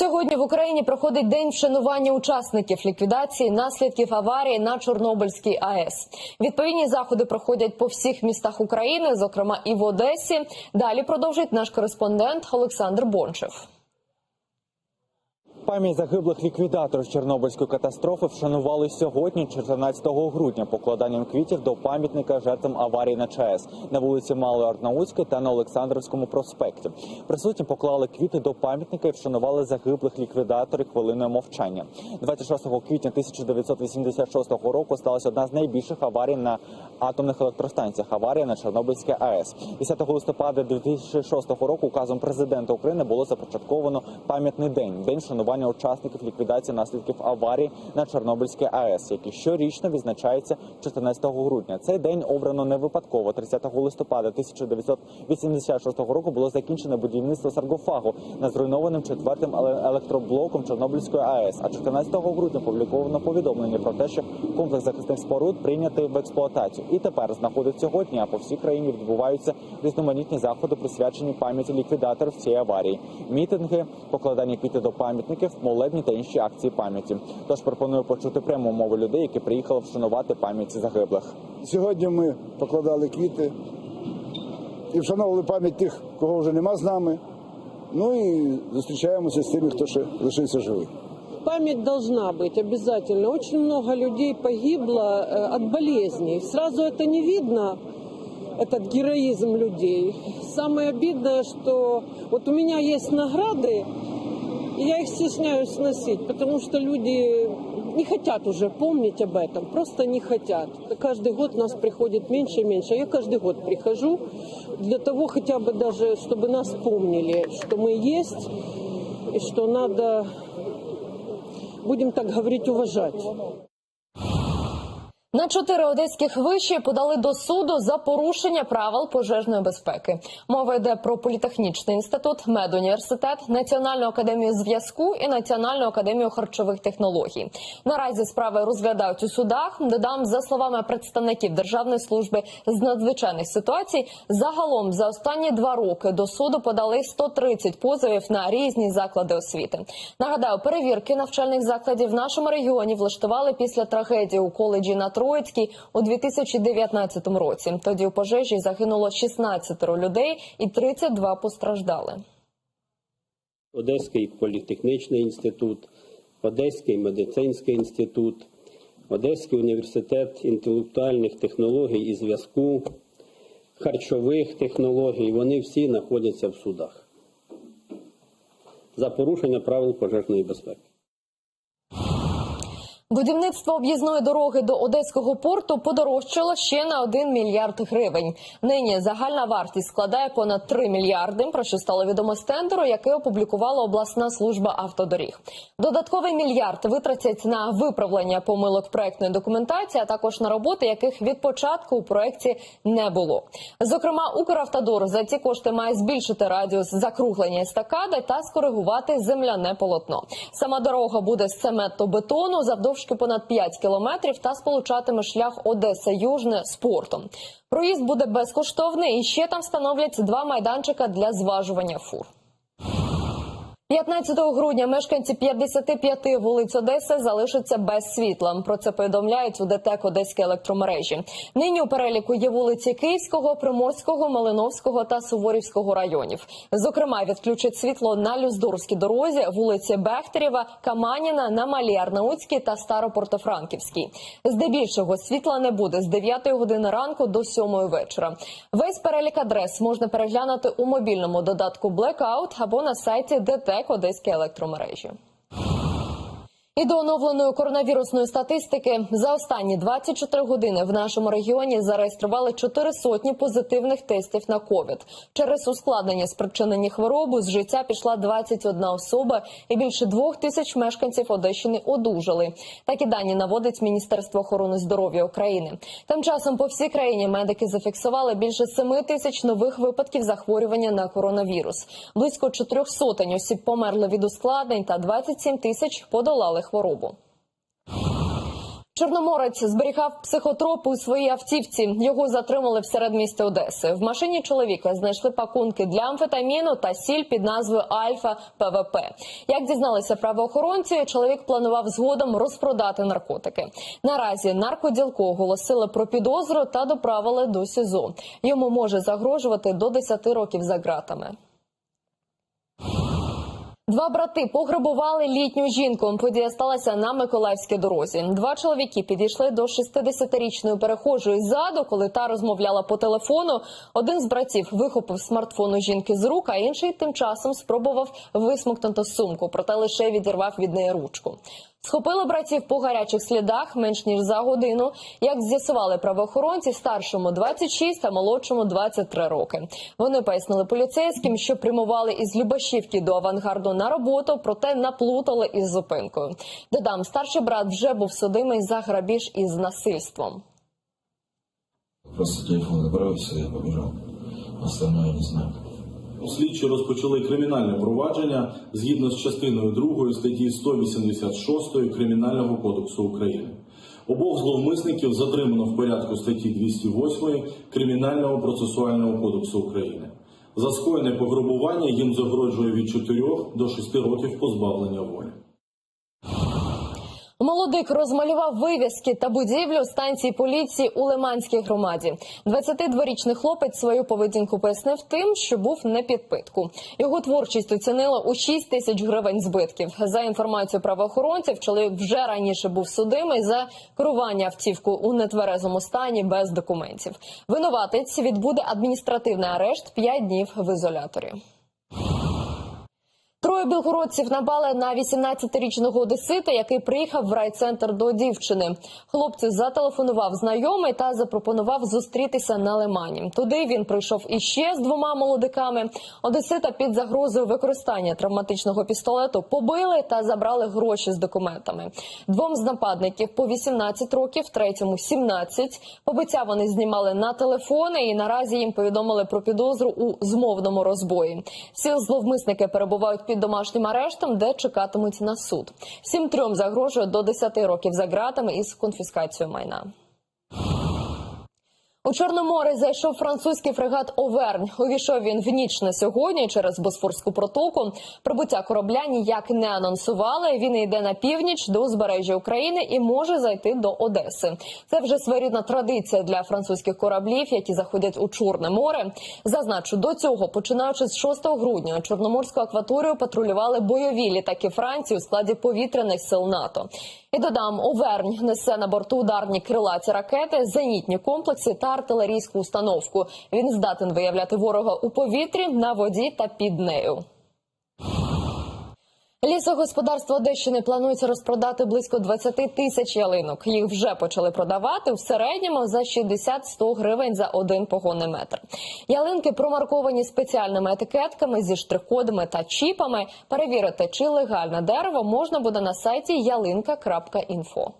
Сьогодні в Україні проходить день вшанування учасників ліквідації наслідків аварії на Чорнобильській АЕС. Відповідні заходи проходять по всіх містах України, зокрема і в Одесі. Далі продовжить наш кореспондент Олександр Бончев. Пам'ять загиблих ліквідаторів Чорнобильської катастрофи вшанували сьогодні, 14 грудня, покладанням квітів до пам'ятника жертвам аварії на ЧАЕС на вулиці Малої Арнаутської та на Олександрівському проспекті. Присутні поклали квіти до пам'ятника і вшанували загиблих ліквідаторів хвилиною мовчання. 26 квітня 1986 року сталася одна з найбільших аварій на атомних електростанціях. Аварія на Чорнобильській АЕС. 10 листопада 2006 року указом президента України було започатковано пам'ятний день день вшанування учасників ліквідації наслідків аварії на Чорнобильській АЕС, який щорічно відзначається 14 грудня. Цей день обрано не випадково. 30 листопада 1986 року було закінчено будівництво саркофагу над зруйнованим четвертим електроблоком Чорнобильської АЕС. А 14 грудня опубліковано повідомлення про те, що комплекс захисних споруд прийнятий в експлуатацію. І тепер знаходить сьогодні, а по всій країні відбуваються різноманітні заходи, присвячені пам'яті ліквідаторів цієї аварії, мітинги, покладання квіти до пам'ятників, молебні та інші акції пам'яті. Тож пропоную почути пряму мову людей, які приїхали вшанувати пам'ять загиблих. Сьогодні ми покладали квіти і вшановували пам'ять тих, кого вже нема з нами. Ну і зустрічаємося з тими, хто ще лишився живий. Память должна быть обязательно. Очень много людей погибло э, от болезней. Сразу это не видно, этот героизм людей. Самое обидное, что вот у меня есть награды, и я их стесняюсь носить, потому что люди не хотят уже помнить об этом, просто не хотят. Каждый год нас приходит меньше и меньше. Я каждый год прихожу для того хотя бы даже, чтобы нас помнили, что мы есть, и что надо будем так говорить, уважать. На чотири одеських виші подали до суду за порушення правил пожежної безпеки. Мова йде про політехнічний інститут, медуніверситет, Національну академію зв'язку і Національну академію харчових технологій. Наразі справи розглядають у судах. Додам за словами представників Державної служби з надзвичайних ситуацій. Загалом за останні два роки до суду подали 130 позовів на різні заклади освіти. Нагадаю, перевірки навчальних закладів в нашому регіоні влаштували після трагедії у коледжі на Троїцькій у 2019 році. Тоді у пожежі загинуло 16 людей і 32 постраждали. Одеський політехнічний інститут, Одеський медицинський інститут, Одеський університет інтелектуальних технологій і зв'язку, харчових технологій, вони всі знаходяться в судах за порушення правил пожежної безпеки. Будівництво об'їзної дороги до одеського порту подорожчало ще на 1 мільярд гривень. Нині загальна вартість складає понад 3 мільярди. Про що стало відомо з тендеру, який опублікувала обласна служба автодоріг. Додатковий мільярд витратять на виправлення помилок проектної документації, а також на роботи, яких від початку у проекті не було. Зокрема, Укравтодор за ці кошти має збільшити радіус закруглення естакади та скоригувати земляне полотно. Сама дорога буде з цементу-бетону завдовжки понад 5 кілометрів та сполучатиме шлях Одеса Южне з портом. Проїзд буде безкоштовний і ще там встановлять два майданчика для зважування фур. 15 грудня мешканці 55 вулиць Одеси залишаться без світла. Про це повідомляють у ДТЕК Одеської електромережі. Нині у переліку є вулиці Київського, Приморського, Малиновського та Суворівського районів. Зокрема, відключать світло на Люздорській дорозі, вулиці Бехтерєва, Каманіна, на Малій Арнаутській та Старопортофранківській. Здебільшого світла не буде з 9 години ранку до 7 вечора. Весь перелік адрес можна переглянути у мобільному додатку Blackout або на сайті ДТЕК Одеської електромережі. І до оновленої коронавірусної статистики за останні 24 години в нашому регіоні зареєстрували 4 сотні позитивних тестів на ковід. Через ускладнення спричинені хворобу з життя пішла 21 особа, і більше двох тисяч мешканців Одещини одужали. Такі дані наводить Міністерство охорони здоров'я України. Тим часом по всій країні медики зафіксували більше 7 тисяч нових випадків захворювання на коронавірус. Близько 4 сотень осіб померли від ускладнень та 27 тисяч подолали хворобу. Чорноморець зберігав психотропи у своїй автівці. Його затримали в середмісті Одеси. В машині чоловіка знайшли пакунки для амфетаміну та сіль під назвою Альфа ПВП. Як дізналися правоохоронці, чоловік планував згодом розпродати наркотики. Наразі наркоділку оголосили про підозру та доправили до СІЗО. Йому може загрожувати до 10 років за ґратами. Два брати пограбували літню жінку. Подія сталася на Миколаївській дорозі. Два чоловіки підійшли до 60-річної перехожої ззаду, коли та розмовляла по телефону. Один з братів вихопив смартфон у жінки з рук, а інший тим часом спробував висмокнути сумку, проте лише відірвав від неї ручку. Схопили братів по гарячих слідах менш ніж за годину. Як з'ясували правоохоронці, старшому 26, а молодшому 23 роки. Вони пояснили поліцейським, що прямували із Любашівки до авангарду на роботу, проте наплутали із зупинкою. Додам, старший брат вже був судимий за грабіж із насильством. Просто телефон все, я побежал. Остальное не знаю. Слідчі розпочали кримінальне провадження згідно з частиною 2 статті 186 Кримінального кодексу України. Обох зловмисників затримано в порядку статті 208 Кримінального процесуального кодексу України. За скоєне пограбування їм загрожує від 4 до 6 років позбавлення волі. Молодик розмалював вивіски та будівлю станції поліції у Лиманській громаді. 22-річний хлопець свою поведінку пояснив тим, що був на підпитку. Його творчість оцінила у 6 тисяч гривень збитків. За інформацією правоохоронців, чоловік вже раніше був судимий за керування автівку у нетверезому стані без документів. Винуватець відбуде адміністративний арешт 5 днів в ізоляторі. Троє білгородців напали на 18-річного одесита, який приїхав в райцентр до дівчини. Хлопцю зателефонував знайомий та запропонував зустрітися на лимані. Туди він прийшов іще з двома молодиками. Одесита під загрозою використання травматичного пістолету побили та забрали гроші з документами. Двом з нападників по 18 років, третьому 17. Побиття вони знімали на телефони і наразі їм повідомили про підозру у змовному розбої. Всі зловмисники перебувають під домашнім арештом, де чекатимуть на суд. Всім трьом загрожує до 10 років за ґратами із конфіскацією майна. У Чорне море зайшов французький фрегат Овернь. Увійшов він в ніч на сьогодні через Босфорську протоку. Прибуття корабля ніяк не анонсували. Він йде на північ до узбережжя України і може зайти до Одеси. Це вже своєрідна традиція для французьких кораблів, які заходять у Чорне море. Зазначу, до цього, починаючи з 6 грудня, Чорноморську акваторію патрулювали бойові літаки Франції у складі повітряних сил НАТО. І додам, Овернь несе на борту ударні крилаті ракети, зенітні комплекси та артилерійську установку. Він здатен виявляти ворога у повітрі, на воді та під нею. Лісогосподарство Одещини планується розпродати близько 20 тисяч ялинок. Їх вже почали продавати в середньому за 60-100 гривень за один погонний метр. Ялинки промарковані спеціальними етикетками зі штрих-кодами та чіпами. Перевірити, чи легальне дерево можна буде на сайті ялинка.інфо.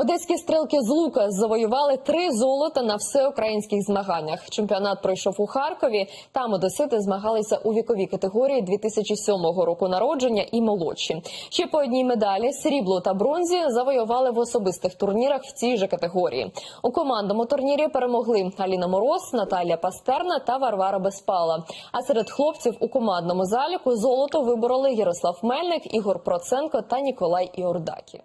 Одеські стрілки з лука завоювали три золота на всеукраїнських змаганнях. Чемпіонат пройшов у Харкові. Там одесити змагалися у віковій категорії 2007 року народження і молодші. Ще по одній медалі срібло та бронзі завоювали в особистих турнірах в цій же категорії. У командному турнірі перемогли Аліна Мороз, Наталія Пастерна та Варвара Безпала. А серед хлопців у командному заліку золото вибороли Ярослав Мельник, Ігор Проценко та Ніколай Іордакі.